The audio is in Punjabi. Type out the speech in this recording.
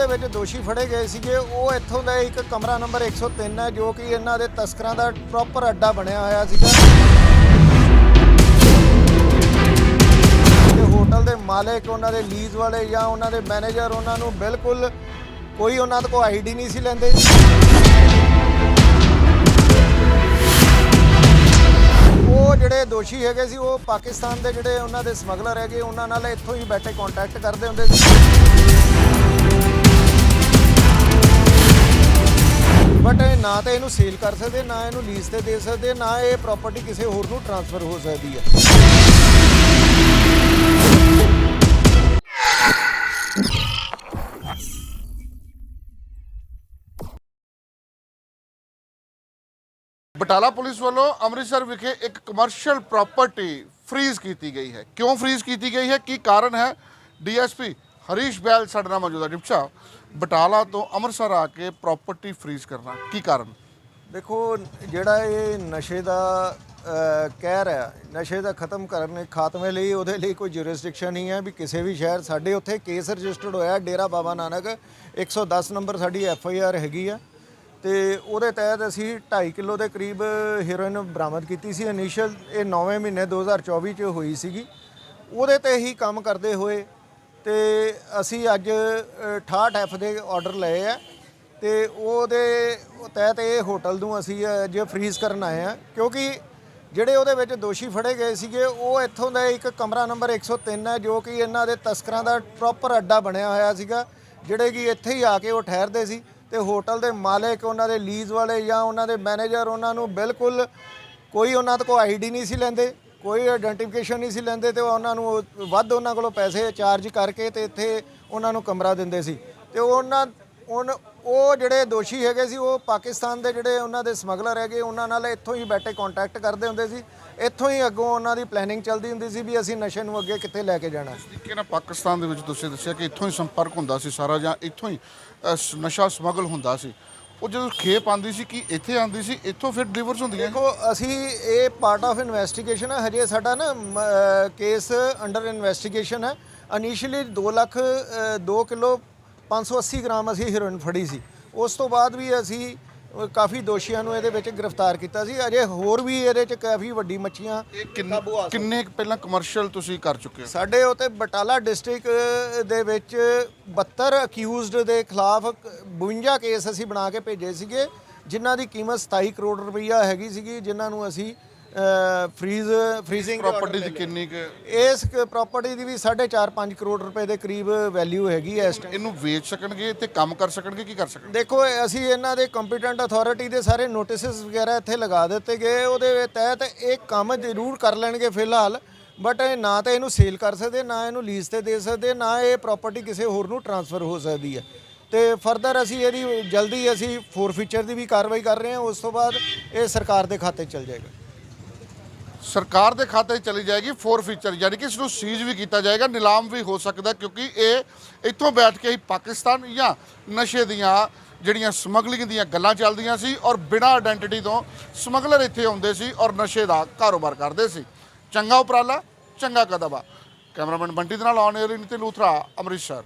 ਦੇ ਵਿੱਚ ਦੋਸ਼ੀ ਫੜੇ ਗਏ ਸੀਗੇ। ਉਹ ਇੱਥੋਂ ਦਾ ਇੱਕ ਕਮਰਾ ਨੰਬਰ 103 ਹੈ, ਜੋ ਕਿ ਇਹਨਾਂ ਦੇ ਤਸਕਰਾਂ ਦਾ ਪ੍ਰੋਪਰ ਅੱਡਾ ਬਣਿਆ ਹੋਇਆ ਸੀਗਾ। ਤੇ ਹੋਟਲ ਦੇ ਮਾਲਕ, ਉਹਨਾਂ ਦੇ ਲੀਜ਼ ਵਾਲੇ ਜਾਂ ਉਹਨਾਂ ਦੇ ਮੈਨੇਜਰ ਉਹਨਾਂ ਨੂੰ ਬਿਲਕੁਲ ਕੋਈ ਉਹਨਾਂ ਕੋਲ ਆਈਡੀ ਨਹੀਂ ਸੀ ਲੈਂਦੇ। ਉਹ ਜਿਹੜੇ ਦੋਸ਼ੀ ਹੈਗੇ ਸੀ, ਉਹ ਪਾਕਿਸਤਾਨ ਦੇ ਜਿਹੜੇ ਉਹਨਾਂ ਦੇ ਸਮਗਲਰ ਹੈਗੇ, ਉਹਨਾਂ ਨਾਲ ਇੱਥੋਂ ਹੀ ਬੈਠੇ ਕੰਟੈਕਟ ਕਰਦੇ ਹੁੰਦੇ ਸੀ। ਬਟ ਨਾ ਤਾਂ ਇਹਨੂੰ ਸੇਲ ਕਰ ਸਕਦੇ, ਨਾ ਇਹਨੂੰ ਲੀਜ਼ ਤੇ ਦੇ ਸਕਦੇ, ਨਾ ਇਹ ਪ੍ਰਾਪਰਟੀ ਕਿਸੇ ਹੋਰ ਨੂੰ ਟ੍ਰਾਂਸਫਰ ਹੋ ਸਕਦੀ ਹੈ। ਬਟਾਲਾ ਪੁਲਿਸ ਵੱਲੋਂ ਅੰਮ੍ਰਿਤਸਰ ਵਿਖੇ ਇੱਕ ਕਮਰਸ਼ੀਅਲ ਪ੍ਰਾਪਰਟੀ ਫ੍ਰੀਜ਼ ਕੀਤੀ ਗਈ ਹੈ। ਕਿਉਂ ਫ੍ਰੀਜ਼ ਕੀਤੀ ਗਈ ਹੈ? ਕੀ ਕਾਰਨ ਹੈ? ਡੀਐਸਪੀ ਹਰੀਸ਼ ਬੈਲ ਸਾਡੇ ਨਾਲ ਮੌਜੂਦ ਹੈ। ਡਿਪਚਾ ਬਟਾਲਾ ਤੋਂ ਅੰਮ੍ਰਿਤਸਰ ਆ ਕੇ ਪ੍ਰਾਪਰਟੀ ਫ੍ਰੀਜ਼ ਕਰਨਾ ਕੀ ਕਾਰਨ? ਦੇਖੋ ਜਿਹੜਾ ਇਹ ਨਸ਼ੇ ਦਾ ਅਹ, ਕਹਿਰ ਹੈ ਨਸ਼ੇ ਦਾ ਖਤਮ ਕਰਨ ਖਾਤਮੇ ਲਈ ਉਹਦੇ ਲਈ ਕੋਈ ਜੁਰਿਸਡਿਕਸ਼ਨ ਨਹੀਂ ਹੈ ਵੀ ਕਿਸੇ ਵੀ ਸ਼ਹਿਰ। ਸਾਡੇ ਉੱਥੇ ਕੇਸ ਰਜਿਸਟਰਡ ਹੋਇਆ ਡੇਰਾ ਬਾਬਾ ਨਾਨਕ 110 ਨੰਬਰ ਸਾਡੀ ਐਫ ਆਈ ਆਰ ਹੈਗੀ ਆ। ਤੇ ਉਹਦੇ ਤਹਿਤ ਅਸੀਂ 2.5 ਕਿਲੋ ਦੇ ਕਰੀਬ ਹੀਰੋਇਨ ਬਰਾਮਦ ਕੀਤੀ ਸੀ। ਇਨੀਸ਼ੀਅਲ ਇਹ 9ਵੇਂ ਮਹੀਨੇ 2024 ਚ ਹੋਈ ਸੀਗੀ। ਉਹਦੇ ਤੇ ਹੀ ਕੰਮ ਕਰਦੇ ਹੋਏ ਤੇ ਅਸੀਂ ਅੱਜ ਅ, 68 ਐਫ ਦੇ ਆਰਡਰ ਲਏ ਆ ਤੇ ਉਹਦੇ ਤਹਿਤ ਇਹ ਹੋਟਲ ਨੂੰ ਅਸੀਂ ਅੱਜ ਫ੍ਰੀਜ਼ ਕਰਨ ਆਏ ਆ ਕਿਉਂਕਿ ਜਿਹੜੇ ਉਹਦੇ ਵਿੱਚ ਦੋਸ਼ੀ ਫੜੇ ਗਏ ਸੀਗੇ ਉਹ ਇੱਥੋਂ ਦਾ ਇੱਕ ਕਮਰਾ ਨੰਬਰ 103 ਹੈ ਜੋ ਕਿ ਇਹਨਾਂ ਦੇ ਤਸਕਰਾਂ ਦਾ ਪ੍ਰੋਪਰ ਅੱਡਾ ਬਣਿਆ ਹੋਇਆ ਸੀਗਾ ਜਿਹੜੇ ਕਿ ਇੱਥੇ ਹੀ ਆ ਕੇ ਉਹ ਠਹਿਰਦੇ ਸੀ ਤੇ ਹੋਟਲ ਦੇ ਮਾਲਕ ਉਹਨਾਂ ਦੇ ਲੀਜ਼ ਵਾਲੇ ਜਾਂ ਉਹਨਾਂ ਦੇ ਮੈਨੇਜਰ ਉਹਨਾਂ ਨੂੰ ਬਿਲਕੁਲ ਕੋਈ ਉਹਨਾਂ ਤੋਂ ਆਈਡੀ ਨਹੀਂ ਸੀ ਲੈਂਦੇ। ਕੋਈ ਆਇਡੈਂਟੀਫਿਕੇਸ਼ਨ ਨਹੀਂ ਸੀ ਲੈਂਦੇ ਤੇ ਉਹਨਾਂ ਨੂੰ ਵੱਧ ਉਹਨਾਂ ਕੋਲੋਂ ਪੈਸੇ ਚਾਰਜ ਕਰਕੇ ਤੇ ਇੱਥੇ ਉਹਨਾਂ ਨੂੰ ਕਮਰਾ ਦਿੰਦੇ ਸੀ। ਤੇ ਉਹਨਾਂ ਉਨ ਉਹ ਜਿਹੜੇ ਦੋਸ਼ੀ ਹੈਗੇ ਸੀ, ਉਹ ਪਾਕਿਸਤਾਨ ਦੇ ਜਿਹੜੇ ਉਹਨਾਂ ਦੇ ਸਮਗਲਰ ਹੈਗੇ, ਉਹਨਾਂ ਨਾਲ ਇੱਥੋਂ ਹੀ ਬੈਠੇ ਕੰਟੈਕਟ ਕਰਦੇ ਹੁੰਦੇ ਸੀ। ਇੱਥੋਂ ਹੀ ਅੱਗੋਂ ਉਹਨਾਂ ਦੀ ਪਲੈਨਿੰਗ ਚੱਲਦੀ ਹੁੰਦੀ ਸੀ ਵੀ ਅਸੀਂ ਨਸ਼ੇ ਨੂੰ ਅੱਗੇ ਕਿੱਥੇ ਲੈ ਕੇ ਜਾਣਾ। ਤਰੀਕੇ ਨਾਲ ਪਾਕਿਸਤਾਨ ਦੇ ਵਿੱਚ ਤੁਸੀਂ ਦੱਸਿਆ ਕਿ ਇੱਥੋਂ ਹੀ ਸੰਪਰਕ ਹੁੰਦਾ ਸੀ ਸਾਰਾ ਜਾਂ ਇੱਥੋਂ ਹੀ ਨਸ਼ਾ ਸਮਗਲ ਹੁੰਦਾ ਸੀ। ਉਹ ਜਦੋਂ ਖੇਪ ਆਂਦੀ ਸੀ, ਕਿ ਇੱਥੇ ਆਂਦੀ ਸੀ, ਇੱਥੋਂ ਫਿਰ ਡਿਲੀਵਰਸ ਹੁੰਦੀਆਂ ਦੇਖੋ, ਅਸੀਂ ਇਹ ਪਾਰਟ ਆਫ ਇਨਵੈਸਟੀਗੇਸ਼ਨ ਹੈ ਹਜੇ ਸਾਡਾ ਨਾ ਕੇਸ ਅੰਡਰ ਇਨਵੈਸਟੀਗੇਸ਼ਨ ਹੈ ਇਨੀਸ਼ੀਅਲੀ 2 ਲੱਖ 2 ਕਿਲੋ 580 ਗ੍ਰਾਮ ਅਸੀਂ ਹੀਰੋਇਨ ਫੜੀ ਸੀ। ਉਸ ਤੋਂ ਬਾਅਦ ਵੀ ਅਸੀਂ ਕਾਫੀ ਦੋਸ਼ੀਆਂ ਨੂੰ ਇਹਦੇ ਵਿੱਚ ਗ੍ਰਿਫਤਾਰ ਕੀਤਾ ਸੀ। ਅਜੇ ਹੋਰ ਵੀ ਇਹਦੇ ਚ ਕਾਫੀ ਵੱਡੀ ਮੱਛੀਆਂ ਇਹ ਕਿੰਨੇ ਕਿੰਨੇ ਕੁ ਪਹਿਲਾਂ ਕਮਰਸ਼ੀਅਲ ਤੁਸੀਂ ਕਰ ਚੁੱਕੇ ਹੋ? ਸਾਡੇ ਉਤੇ ਬਟਾਲਾ ਡਿਸਟ੍ਰਿਕਟ ਦੇ ਵਿੱਚ 72 ਅਕਿਊਜ਼ਡ ਦੇ ਖਿਲਾਫ 52 ਕੇਸ ਅਸੀਂ ਬਣਾ ਕੇ ਭੇਜੇ ਸੀਗੇ ਜਿਨ੍ਹਾਂ ਦੀ ਕੀਮਤ 27 ਕਰੋੜ ਰੁਪਈਆ ਹੈਗੀ ਸੀਗੀ ਜਿਨ੍ਹਾਂ ਨੂੰ ਅਸੀਂ ਫ੍ਰੀਜ਼ ਫ੍ਰੀਜ਼ਿੰਗ ਪ੍ਰਾਪਰਟੀ ਦੀ ਕਿੰਨੀ ਕੁ ਇਸ ਪ੍ਰਾਪਰਟੀ ਦੀ ਵੀ 4.5 5 ਕਰੋੜ ਰੁਪਏ ਦੇ ਕਰੀਬ ਵੈਲਿਊ ਹੈਗੀ ਹੈ ਇਸ ਟਾਈਮ ਇਹਨੂੰ ਵੇਚ ਸਕਣਗੇ ਤੇ ਕੰਮ ਕਰ ਸਕਣਗੇ ਕੀ ਕਰ ਸਕਣਗੇ? ਦੇਖੋ ਅਸੀਂ ਇਹਨਾਂ ਦੇ ਕੰਪੀਟੈਂਟ ਅਥਾਰਟੀ ਦੇ ਸਾਰੇ ਨੋਟਿਸਸ ਵਗੈਰਾ ਇੱਥੇ ਲਗਾ ਦਿੱਤੇ ਗਏ ਉਹਦੇ ਤਹਿਤ ਇਹ ਕੰਮ ਜ਼ਰੂਰ ਕਰ ਲੈਣਗੇ ਫਿਲਹਾਲ ਬਟ ਇਹ ਨਾ ਤਾਂ ਇਹਨੂੰ ਸੇਲ ਕਰ ਸਕਦੇ ਨਾ ਇਹਨੂੰ ਲੀਜ਼ ਤੇ ਦੇ ਸਕਦੇ ਨਾ ਇਹ ਪ੍ਰਾਪਰਟੀ ਕਿਸੇ ਹੋਰ ਨੂੰ ਟ੍ਰਾਂਸਫਰ ਹੋ ਸਕਦੀ ਹੈ। ਤੇ ਫਰਦਰ ਅਸੀਂ ਇਹਦੀ ਜਲਦੀ ਅਸੀਂ ਫੋਰ ਫੀਚਰ ਦੀ ਵੀ ਕਾਰਵਾਈ ਕਰ ਰਹੇ ਹਾਂ ਉਸ ਤੋਂ ਬਾਅਦ ਇਹ ਸਰਕਾਰ ਦੇ ਖਾਤੇ ਚਲ ਜਾਏਗਾ। ਸਰਕਾਰ ਦੇ ਖਾਤੇ 'ਚ ਚਲੀ ਜਾਏਗੀ ਫੋਰ ਫੀਚਰ ਯਾਨੀ ਕਿ ਇਸ ਨੂੰ ਸੀਜ਼ ਵੀ ਕੀਤਾ ਜਾਏਗਾ, ਨਿਲਾਮ ਵੀ ਹੋ ਸਕਦਾ ਕਿਉਂਕਿ ਇਹ ਇੱਥੋਂ ਬੈਠ ਕੇ ਹੀ ਪਾਕਿਸਤਾਨ ਜਾਂ ਨਸ਼ੇ ਦੀਆਂ ਜਿਹੜੀਆਂ ਸਮਗਲਿੰਗ ਦੀਆਂ ਗੱਲਾਂ ਚੱਲਦੀਆਂ ਸੀ ਔਰ ਬਿਨਾਂ ਆਇਡੈਂਟੀਟੀ ਤੋਂ ਸਮਗਲਰ ਇੱਥੇ ਆਉਂਦੇ ਸੀ ਔਰ ਨਸ਼ੇ ਦਾ ਕਾਰੋਬਾਰ ਕਰਦੇ ਸੀ। ਚੰਗਾ ਉਪਰਾਲਾ, ਚੰਗਾ ਕਦਮ ਆ। ਕੈਮਰਾਮੈਨ ਬੰਟੀ ਦੇ ਨਾਲ ਆਉਣ 에ਅਰ ਨਿਤਿਨ ਲੂਥਰਾ, ਅੰਮ੍ਰਿਤਸਰ।